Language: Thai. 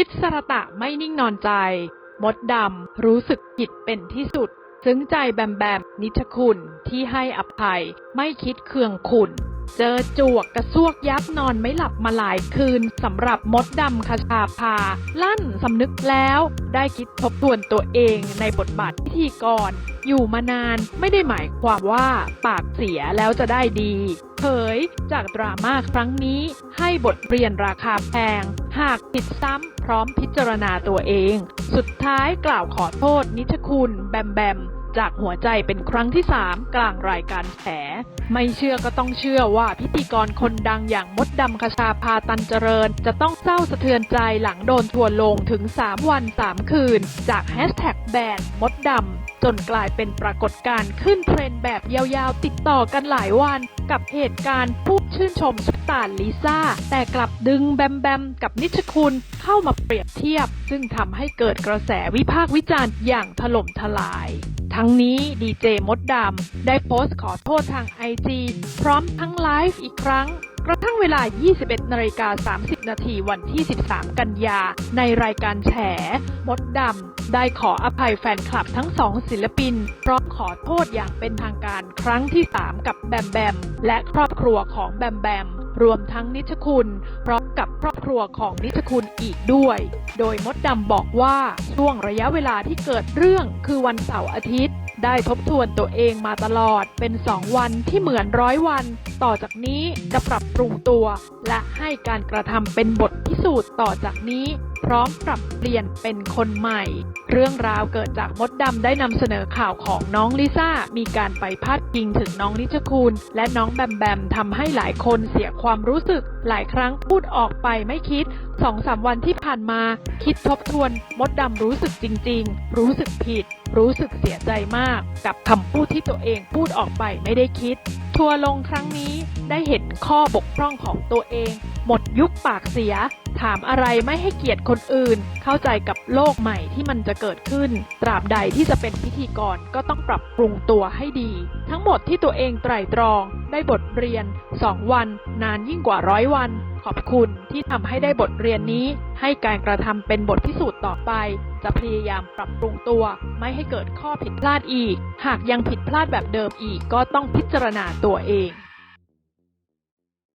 คิดสระตะไม่นิ่งนอนใจ มดดำรู้สึกผิดเป็นที่สุด ซึ้งใจแบมแบมนิชคุณที่ให้อภัยไม่คิดเคืองขุนเจอจวกกระซวกยับนอนไม่หลับมาหลายคืนสำหรับมดดำคชาภาลั่นสำนึกแล้วได้คิดทบทวนตัวเองในบทบาทพิธีกร อยู่มานานไม่ได้หมายความว่าปากเสียแล้วจะได้ดีเผยจากดราม่าครั้งนี้ให้บทเรียนราคาแพง หากผิดซ้ำพร้อมพิจารณาตัวเอง สุดท้ายกล่าวขอโทษนิชคุณ แบมแบม จากหัวใจเป็นครั้งที่ 3 กลางรายการแฉไม่เชื่อก็ต้องเชื่อว่าพิธีกรคนดังอย่างมดดำคชาพาตันเจริญ จะต้องเศร้าสะเทือนใจหลังโดนทัวลงถึง 3 วัน 3 คืน จากแฮชแท็กแบนมดดำจนกลายเป็นปรากฏการณ์ขึ้นเทรนแบบยาวๆ ติดต่อกันหลายวันกับเหตุการณ์ผู้ชื่นชมซุปตาร์ลิซ่า แต่กลับดึงแบมแบมกับนิชคุณเข้ามาเปรียบเทียบ ซึ่งทำให้เกิดกระแสวิพากษ์วิจารณ์อย่างถล่มทลาย ทั้งนี้ดีเจมดดำได้โพสต์ขอโทษทางไอจีพร้อมทั้งไลฟ์อีกครั้ง กระทั่งเวลา 21นาฬิกา30 นาทีวันที่ 13 กันยา ในรายการแฉ มดดำได้ขออภัยแฟนคลับทั้งสองศิลปิน พร้อมขอโทษอย่างเป็นทางการครั้งที่ 3 กับแบมแบม และครอบครัวของแบมแบม รวมทั้งนิชคุณพร้อมกับครอบครัวของนิชคุณอีกด้วย โดยมดดำบอกว่าช่วงระยะเวลาที่เกิดเรื่องคือวันเสาร์อาทิตย์ ได้ทบทวนตัวเองมาตลอดเป็น 2 วันที่เหมือนร้อยวัน ต่อจากนี้จะปรับปรุงตัว และให้การกระทำเป็นบทพิสูจน์ต่อจากนี้ พร้อมปรับเปลี่ยนเป็นคนใหม่ เรื่องราวเกิดจากมดดำได้นำเสนอข่าวของน้องลิซ่า มีการไปพาดพิงถึงน้องนิชคุณและน้องแบมแบมทำให้หลายคนเสียความรู้สึก หลายครั้งพูดออกไปไม่คิดสองสามวันที่ผ่านมา คิดทบทวนมดดำรู้สึกจริง ๆ รู้สึกผิด รู้สึกเสียใจมากกับคำพูดที่ตัวเองพูดออกไปไม่ได้คิด ทัวร์ลงครั้งนี้ได้เห็นข้อบกพร่องของตัวเอง หมดยุคปากเสีย ถามอะไรไม่ให้เกียรติคนอื่น เข้าใจกับโลกใหม่ที่มันจะเกิดขึ้น ตราบใดที่จะเป็นพิธีกรก็ต้องปรับปรุงตัวให้ดี ทั้งหมดที่ตัวเองไตร่ตรอง ได้บทเรียน 2 วัน นานยิ่งกว่าร้อยวัน ขอบคุณที่ทำให้ได้บทเรียนนี้ ให้การกระทำเป็นบทพิสูจน์ต่อไป จะพยายามปรับปรุงตัว ไม่ให้เกิดข้อผิดพลาดอีก หากยังผิดพลาดแบบเดิมอีกก็ต้องพิจารณาตัวเอง